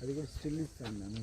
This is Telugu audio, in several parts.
అది కూడా స్టిల్ ఇస్తాను నేను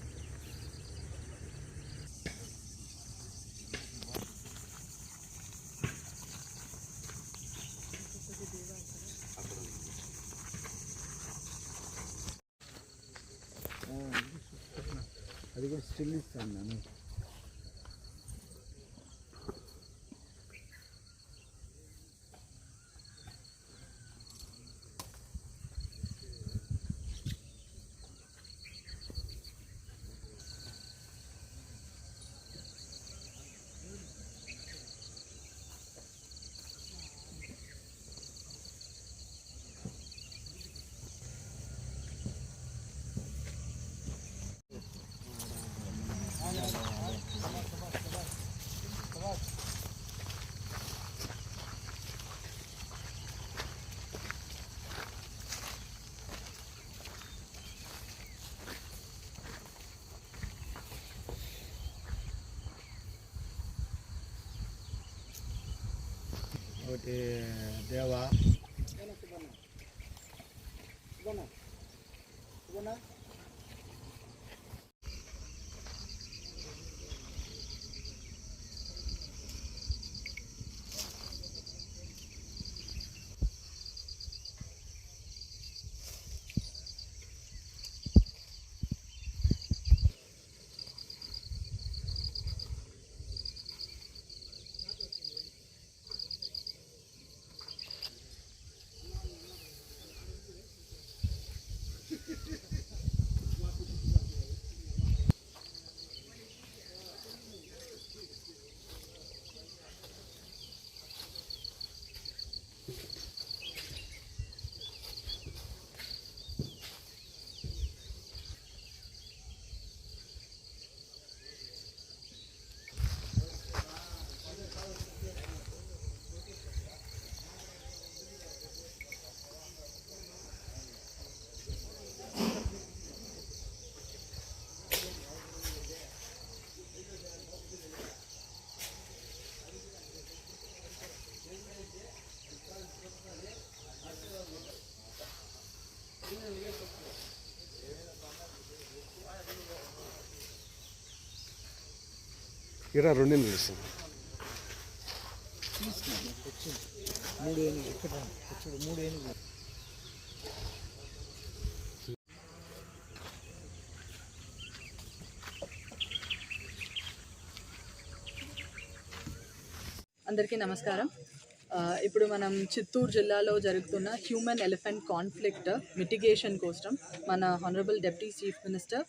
అది కూడా స్టిల్ ఇస్తాను నేను దేవా ఇక్కడ రెండు నిలుస్తుంది మూడు మూడు అందరికీ నమస్కారం. ఇప్పుడు మనం చిత్తూరు జిల్లాలో జరుగుతున్న హ్యూమన్ ఎలిఫెంట్ కాన్ఫ్లిక్ట్ మిటిగేషన్ కోసం మన honourable deputy chief minister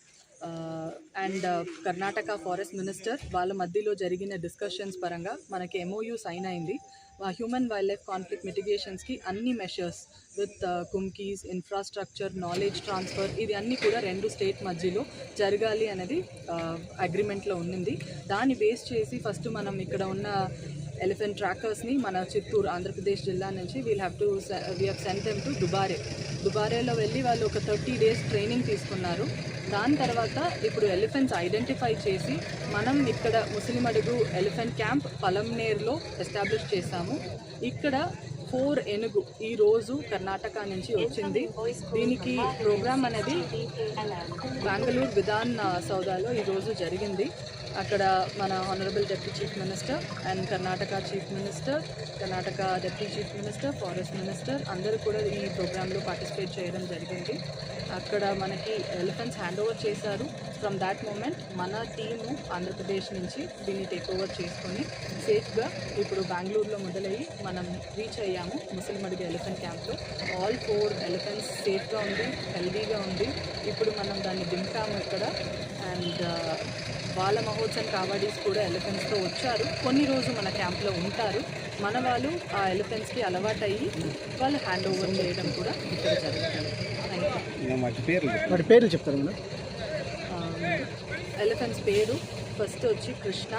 and uh, Karnataka forest minister వాళ్ళ మధ్యలో జరిగిన డిస్కషన్స్ పరంగా మనకి ఎంఓయూ సైన్ అయింది. హ్యూమన్ వైల్డ్ లైఫ్ కాన్ఫ్లిక్ట్ మిటిగేషన్స్కి అన్ని measures with kumkis infrastructure knowledge transfer ఇది అన్నీ కూడా రెండు స్టేట్ మధ్యలో జరగాలి అనేది uh, అగ్రిమెంట్లో ఉన్నింది. దాన్ని బేస్ చేసి ఫస్ట్ మనం ఇక్కడ ఉన్న ఎలిఫెంట్ ట్రాకర్స్ని మన చిత్తూరు ఆంధ్రప్రదేశ్ జిల్లా నుంచి we'll have to we have sent them to Dubare దుబారేలో వెళ్ళి వాళ్ళు ఒక థర్టీ డేస్ ట్రైనింగ్ తీసుకున్నారు. దాని తర్వాత ఇప్పుడు ఎలిఫెంట్స్ ఐడెంటిఫై చేసి మనం ఇక్కడ ముస్లిం అడుగు ఎలిఫెంట్ క్యాంప్ పలంనేర్లో ఎస్టాబ్లిష్ చేశాము. ఇక్కడ ఫోర్ ఎనుగు ఈ రోజు కర్ణాటక నుంచి వచ్చింది. దీనికి ప్రోగ్రామ్ అనేది బెంగళూరు విధాన్ సౌదాలో ఈరోజు జరిగింది. అక్కడ మన honourable deputy chief minister and Karnataka chief minister Karnataka deputy chief minister forest minister అందరూ కూడా ఈ ప్రోగ్రాంలో పార్టిసిపేట్ చేయడం జరిగింది. అక్కడ మనకి ఎలిఫెంట్స్ హ్యాండ్ ఓవర్ చేశారు. ఫ్రమ్ దాట్ మూమెంట్ మన టీము ఆంధ్రప్రదేశ్ నుంచి దీన్ని టేక్ ఓవర్ చేసుకొని సేఫ్గా ఇప్పుడు బెంగళూరులో మొదలయ్యి మనం రీచ్ అయ్యాము ముసలిమడుగు ఎలిఫెంట్ క్యాంప్లో ఆల్ ఫోర్ ఎలిఫెంట్స్ సేఫ్గా ఉంది హెల్దీగా ఉంది. ఇప్పుడు మనం దాన్ని దింపాము ఇక్కడ. అండ్ వాళ్ళ uh, మహోత్సవం కావాడీస్ కూడా ఎలిఫెంట్స్తో వచ్చారు. కొన్ని రోజు మన క్యాంప్లో ఉంటారు. మన వాళ్ళు ఆ ఎలిఫెంట్స్కి అలవాటు అయ్యి వాళ్ళు హ్యాండ్ ఓవర్ చేయడం కూడా వాటి పేర్లు వాటి పేర్లు చెప్తారు మేడం? ఎలిఫెంట్స్ పేరు ఫస్ట్ వచ్చి కృష్ణ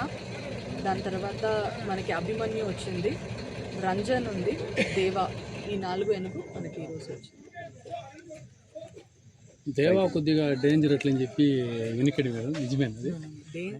దాని తర్వాత మనకి అభిమన్యు వచ్చింది రంజన్ ఉంది దేవా ఈ నాలుగు ఎనుగు మనకి ఈరోజు వచ్చింది. దేవా కొద్దిగా డేంజర్ అట్లని చెప్పి వినికిడి మేడం నిజమేనది దే-